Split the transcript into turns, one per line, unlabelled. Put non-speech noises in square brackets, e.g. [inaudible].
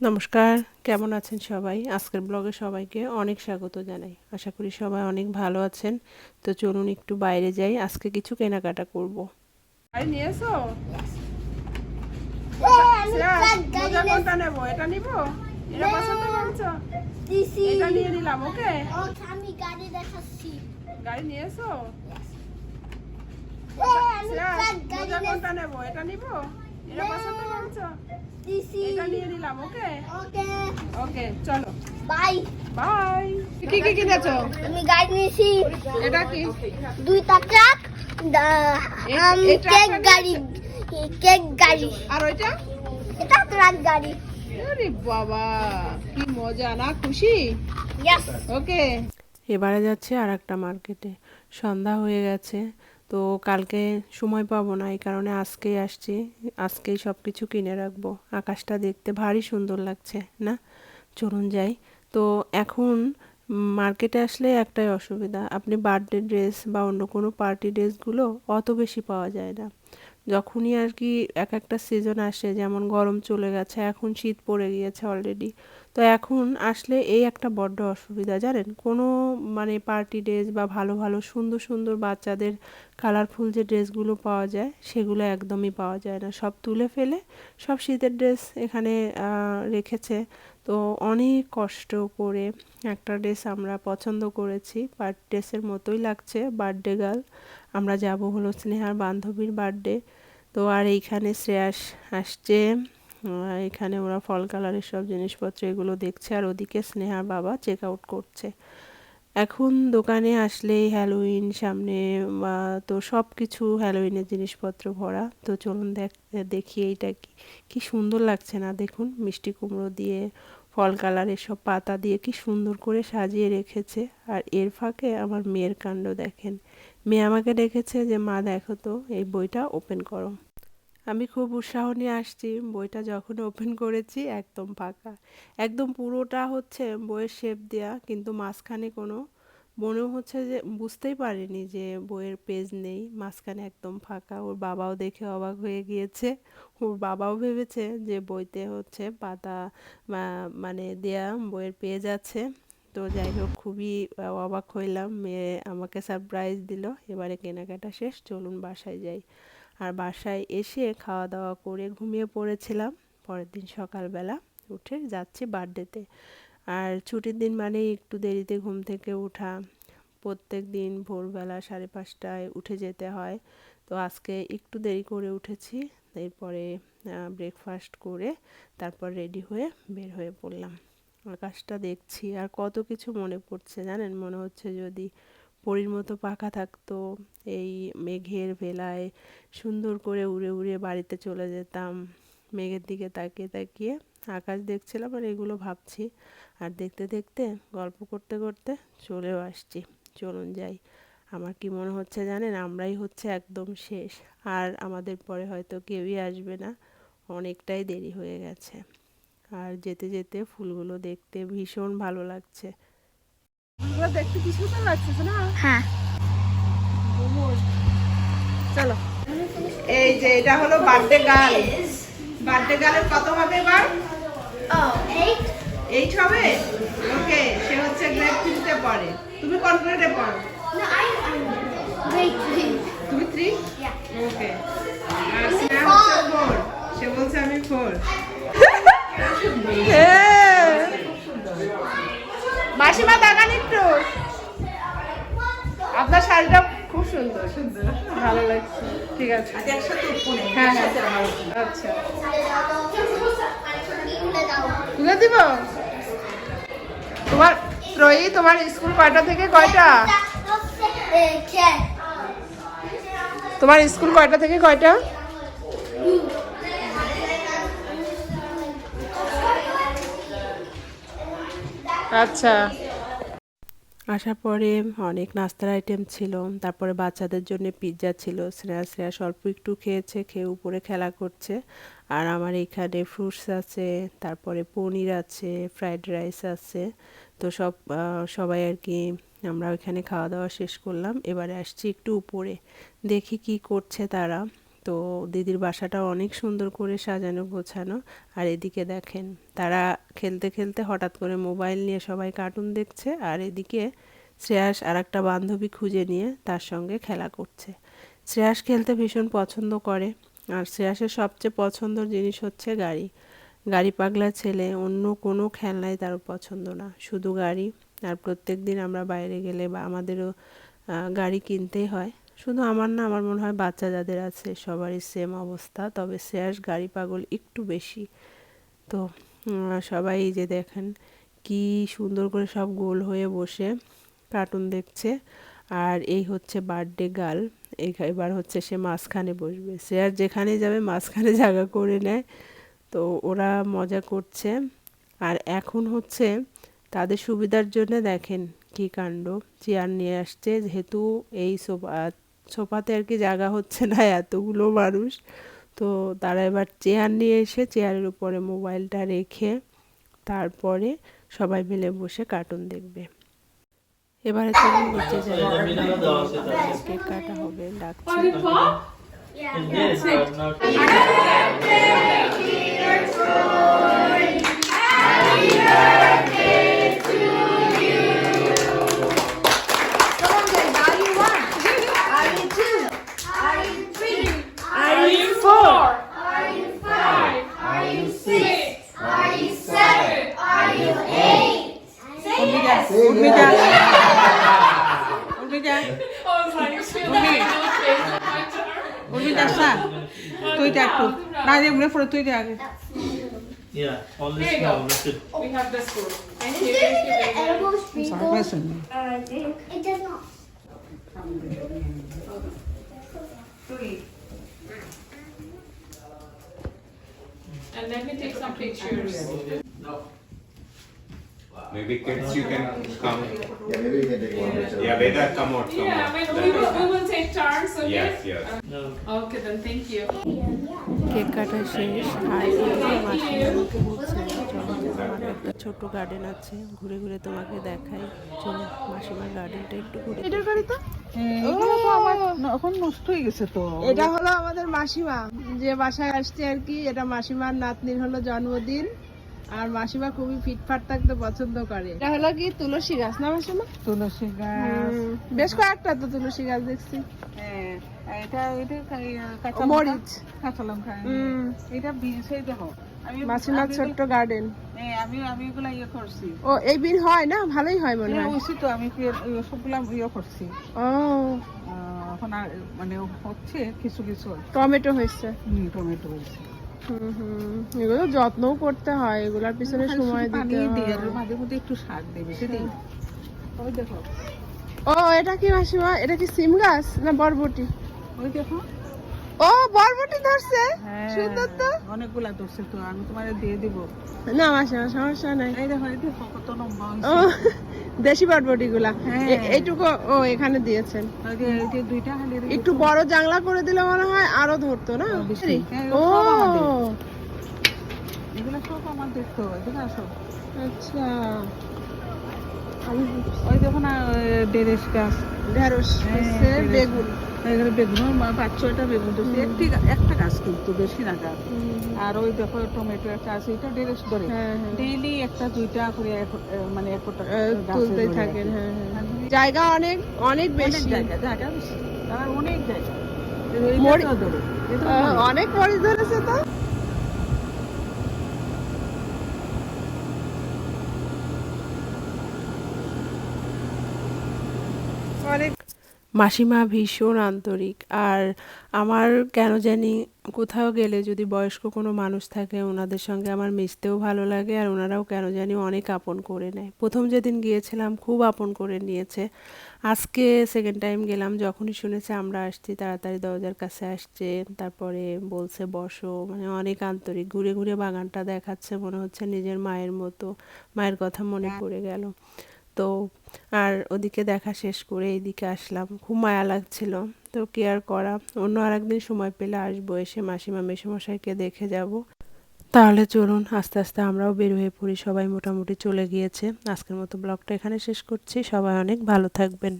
নমস্কার কেমন আছেন সবাই? আজকের ব্লগে সবাইকে অনেক স্বাগত জানাই। আশা করি সবাই অনেক ভালো আছেন। তো চলুন একটু বাইরে যাই আজকে কিছু কেনাকাটা করব।
গাড়ি নিয়ে এসো।
আমি
শ্রেয়া,
ট্রাক গাড়ি
মোজা কোনটা নেব? এটা নিবো? এটা পছন্দ করেছ এটা নিয়ে নিলাম ওকে
গাড়ি
গাড়ি
গাড়ি
চলো।
বাই
বাই কি কি কিনেছো
আমি গাড়ি নিয়েছি।
এটা কি?
দুইটা ট্রাক
এই-
আম
এই
কেক গাড়ি কেক গাড়ি।
আর ওইটা?
এটা ট্রাক গাড়ি।
আরে বাবা কি মজা না? খুশি? ওকে
এবারে যাচ্ছে আর একটা মার্কেটে সন্ধ্যা হয়ে গেছে। তো কালকে সময় পাবো না, এই কারণে আজকেই আসছি। আজকেই সব কিছু কিনে রাখব। আকাশটা দেখতে ভারী সুন্দর লাগছে, না? চলুন যাই। তো এখন মার্কেটে আসলে একটাই অসুবিধা, আপনি বার্থডে ড্রেস বা অন্য কোনো পার্টি ড্রেসগুলো অত বেশি পাওয়া যায় না। যখনই আর কি এক একটা সিজন আসে, যেমন গরম চলে গেছে, এখন শীত পড়ে গিয়েছে অলরেডি তো এখন আসলে এই একটা বড্ড অসুবিধা, জানেন? কোনো মানে পার্টি ড্রেস বা ভালো ভালো সুন্দর সুন্দর বাচ্চাদের কালারফুল যে ড্রেসগুলো পাওয়া যায়, সেগুলো একদমই পাওয়া যায় না। সব তুলে ফেলে, সব শীতের ড্রেস এখানে রেখেছে। তো অনেক কষ্ট করে একটা ড্রেস আমরা পছন্দ করেছি পার্টি ড্রেসের মতোই লাগছে, বার্থডে গার্ল। আমরা যাব হলো স্নেহার বান্ধবীর বার্থডে। তো আর এইখানে শ্রেয়াস আসছে এখানে ওরা ফল কালারের সব জিনিসপত্র এগুলো দেখছে, আর ওদিকে স্নেহার বাবা চেক আউট করছে। এখন দোকানে আসলেই হ্যালোইন সামনে, বা তো সব কিছু হ্যালোইনের জিনিসপত্র ভরা। তো চলুন দেখ, দেখি এইটা কি সুন্দর লাগছে না দেখুন, মিষ্টি কুমড়ো দিয়ে ফল কালার এসব পাতা দিয়ে কি সুন্দর করে সাজিয়ে রেখেছে। আর এর ফাঁকে আমার মেয়ের কাণ্ড দেখেন। মেয়ে আমাকে ডেকেছে যে, মা, দেখো তো, এই বইটা ওপেন করো। আমি খুব উৎসাহ নিয়ে আসছি। বইটা যখন ওপেন করেছি, একদম ফাঁকা। একদম পুরোটা হচ্ছে বইয়ের শেপ দেওয়া কিন্তু মাঝখানে কোনো মনে হচ্ছে যে বুঝতেই পারিনি যে বইয়ের পেজ নেই, মাঝখানে একদম ফাঁকা। ওর বাবাও দেখে অবাক হয়ে গিয়েছে। ওর বাবাও ভেবেছে যে বইতে হচ্ছে পাতা মানে দেয়া বইয়ের পেজ আছে। তো যাই হোক, খুবই অবাক হইলাম। মেয়ে আমাকে সারপ্রাইজ দিল। এবারে কেনাকাটা শেষ, চলুন বাসায় যাই। আর বাসায় এসে খাওয়া দাওয়া করে ঘুমিয়ে পড়েছিলাম। পরের দিন সকালবেলা উঠে যাচ্ছি বার্থডেতে আর ছুটির দিন মানে একটু দেরিতে ঘুম থেকে ওঠা। প্রত্যেক দিন ভোরবেলা সাড়ে পাঁচটায় উঠে যেতে হয়। তো আজকে একটু দেরি করে উঠেছি। এরপরে ব্রেকফাস্ট করে তারপর রেডি হয়ে বের হয়ে পড়লাম। আকাশটা দেখছি আর কত কিছু মনে পড়ছে জানেন? মনে হচ্ছে যদি পরীর মতো পাখা থাকতো, এই মেঘের ভেলায় সুন্দর করে উড়ে উড়ে বাড়িতে চলে যেতাম। মেঘের দিকে তাকিয়ে তাকিয়ে আকাশ দেখছিলাম আর এগুলো ভাবছি। আর দেখতে দেখতে গল্প করতে করতে চলেও আসছি। চলুন যাই। আমার কি মনে হচ্ছে জানেন আমরাই হচ্ছে একদম শেষ। আর আমাদের পরে হয়তো কেউই আসবে না। অনেকটাই দেরি হয়ে গেছে। আর যেতে যেতে ফুলগুলো দেখতে ভীষণ ভালো লাগছে।
এগুলো দেখতে কি সুন্দর লাগছে না
হ্যাঁ।
চলো। এই যে এটা হলো বার্থডে গার্ল। বার্থডে গার্লের কত হবে এবার?
ও এইট
হবে? ওকে সে হচ্ছে গ্রেড থ্রিতে পড়ে। তুমি কোন গ্রেডে পড়ো. তুমি থ্রি ওকে আর স্নেহা হচ্ছে ফোর সে বলছে আমি ফোর [laughs] মাসিমা দাগান একটু আপনার শাড়িটা খুব সুন্দর। সুন্দর। ভালো লাগছে। ঠিক আছে। হ্যাঁ হ্যাঁ। আচ্ছা। তুলে দিব? তোমার ত্রয়ী তোমার স্কুল কয়টা থেকে কয়টা? তোমার স্কুল কয়টা থেকে কয়টা? আচ্ছা।
আসার পরে অনেক নাস্তার আইটেম ছিল। তারপরে বাচ্চাদের জন্য পিৎজা ছিল। স্নেহা শ্রেয়া অল্প একটু খেয়েছে, খেয়ে উপরে খেলা করছে। আর আমার এখানে ফ্রুটস আছে, তারপরে পনির আছে ফ্রাইড রাইস আছে। তো সব সবাই আর কি আমরা ওইখানে খাওয়া দাওয়া শেষ করলাম। এবারে আসছি একটু উপরে। দেখি কি করছে তারা। তো দিদির বাসাটা অনেক সুন্দর করে সাজানো, গোছানো। আর এদিকে দেখেন, তারা খেলতে খেলতে হঠাৎ করে মোবাইল নিয়ে সবাই কার্টুন দেখছে আর এদিকে শ্রেয়াস আর একটা বান্ধবী খুঁজে নিয়ে তার সঙ্গে খেলা করছে। শ্রেয়াস খেলতে ভীষণ পছন্দ করে আর শ্রেয়াসের সবচেয়ে পছন্দের জিনিস হচ্ছে গাড়ি। গাড়ি পাগলা ছেলে, অন্য কোনো খেলনাই তার পছন্দ না। শুধু গাড়ি, আর প্রত্যেক দিন আমরা বাইরে গেলে বা আমাদেরও গাড়ি কিনতেই হয়। শুধু আমার না, আমার মনে হয় বাচ্চা যাদের আছে সবারই সেম অবস্থা। তবে শ্রেয়াস গাড়ি পাগল একটু বেশি। তো সবাই যে দেখেন কি সুন্দর করে সব গোল হয়ে বসে কার্টুন দেখছে। আর এই হচ্ছে বার্থডে গার্ল এবার হচ্ছে সে মাঝখানে বসবে। সে আর যেখানে যাবে মাঝখানে জায়গা করে নেয়। তো ওরা মজা করছে। আর এখন হচ্ছে তাদের সুবিধার জন্য দেখেন কি কাণ্ড। চেয়ার নিয়ে আসছে, যেহেতু এই সোফা সোফাতে আর কি জায়গা হচ্ছে না এতগুলো মানুষ তো তারা এবার চেয়ার নিয়ে এসে চেয়ারের উপরে মোবাইলটা রেখে তারপরে সবাই মিলে বসে কার্টুন দেখবে এবারে চলুন নিচে কেক কাটা হবে ডাকছে তুই দেখ একটু না যে মনে পড়ে তুই দেখ আগে
Yeah, all this
There you
now.
go.
Listen.
We have this food. Thank
Is
you.
this
Thank you.
the
Thank you.
edible sprinkles? I think. It does not.
And let me take some pictures.
Maybe kids, you can come.
Yeah, maybe we can take one picture.
Yeah, Veda, come out, come
Yeah,
out.
we will, we will take turns, okay?
Yes, yes.
No.
Okay, then thank you.
Cake কাটা শেষ আর একটা ছোট garden আছে ঘুরে ঘুরে তোমাকে দেখাই চলো মাসিমার গার্ডেনটা একটু ঘুরে এটার গাড়ি তো
এখন নষ্ট হয়ে গেছে তো
এটা হলো আমাদের মাসিমা যে বাসায় আসছে আর কি এটা মাসিমার নাতনির হলো জন্মদিন আর মাসিমা খুবই ফিটফাট থাকতে পছন্দ করে। এটা হলো কি তুলসী গাছ না মাসিমা?
তুলসী গাছ।
বেশ কয়েকটা তো তুলসী গাছ দেখছি।
হ্যাঁ, এটা এটা কাঁচা
মরিচ।
কাঁচা লঙ্কা এটা বিনস দেখো
মাসিমার ছোট্ট গার্ডেন
হ্যাঁ, আমি আমি এগুলা ইয়ে করছি।
ও এই বিন হয় না? ভালোই হয় মনে
হ্যাঁ
হয়।
উচিত তো আমি ইয়ে সবগুলা ইয়ে করছি।
ও।
আহ, এখন মানে হচ্ছে কিছু কিছু।
টমেটো হয়েছে।
হুম, টমেটো হয়েছে।
হুম হুম। এগুলো যত্নও করতে হয় এগুলোর পিছনে সময় দিতে হয়।
মাঝে মধ্যে একটু সার দেবে সেটাই। ওই দেখো।
ও এটা কি মাসিমা? এটা কি সিম গাছ না বরবটি?
ওই দেখো।
ও বরবটি ধরছে?
হ্যাঁ,
সুন্দর তো?
অনেকগুলা ধরছে তো আমি তোমার দিয়ে দিব।
না মাসিমা সমস্যা নাই।
এই দেখো এই দেখো কত লম্বা
দেশি বরবটি গুলা
হ্যাঁ।
এইটুকু ও এখানে দিয়েছেন। একটু বড় জাংলা করে দিলে মনে হয় আরও ধরতো না?
হ্যাঁ,
ও
সব আমাদের। এগুলো সব আমার দেখতে
আচ্ছা।
ওই দেখো না ডেরেস গাছ।
ঢেঁড়স
হ্যাঁ,
হচ্ছে বেগুন।
এখানে বেগুন পাঁচ ছয়টা বেগুন ধরছে একটি একটা গাছ কিন্তু বেশি না গাছ। আর ওই দেখো টমেটো একটা আছে এটা ডেরেস ধরে।
হ্যাঁ, হ্যাঁ।
ডেইলি একটা দুইটা করে মানে একটা
হ্যাঁ হ্যাঁ। জায়গা অনেক অনেক
বেশি। জায়গা জায়গা বেশি। তার অনেক জায়গা।
মরি-
এইটাও ধরে
মাসিমা ভীষণ আন্তরিক। আর আমার কেন জানি কোথাও গেলে যদি বয়স্ক কোনো মানুষ থাকে ওনাদের সঙ্গে আমার মিশতেও ভালো লাগে আর ওনারাও কেন জানি অনেক আপন করে নেয়। প্রথম যেদিন গিয়েছিলাম খুব আপন করে নিয়েছে। আজকে সেকেন্ড টাইম গেলাম যখনই শুনেছে আমরা আসছি তাড়াতাড়ি দরজার কাছে আসছে তারপরে বলছে বসো। মানে অনেক আন্তরিক ঘুরে ঘুরে বাগানটা দেখাচ্ছে মনে হচ্ছে নিজের মায়ের মতো। মায়ের কথা মনে পড়ে গেল। তো আর ওদিকে দেখা শেষ করে এইদিকে আসলাম। খুব মায়া লাগছিল। তো কি আর করা। অন্য আর একদিন সময় পেলে আসব, এসে মাসিমা, মেসোমশাইকে দেখে যাব। তাহলে চলুন, আস্তে আস্তে আমরাও বের হয়ে পড়ি। সবাই মোটামুটি চলে গিয়েছে। আজকের মতো ব্লগটা এখানে শেষ করছি। সবাই অনেক ভালো থাকবেন।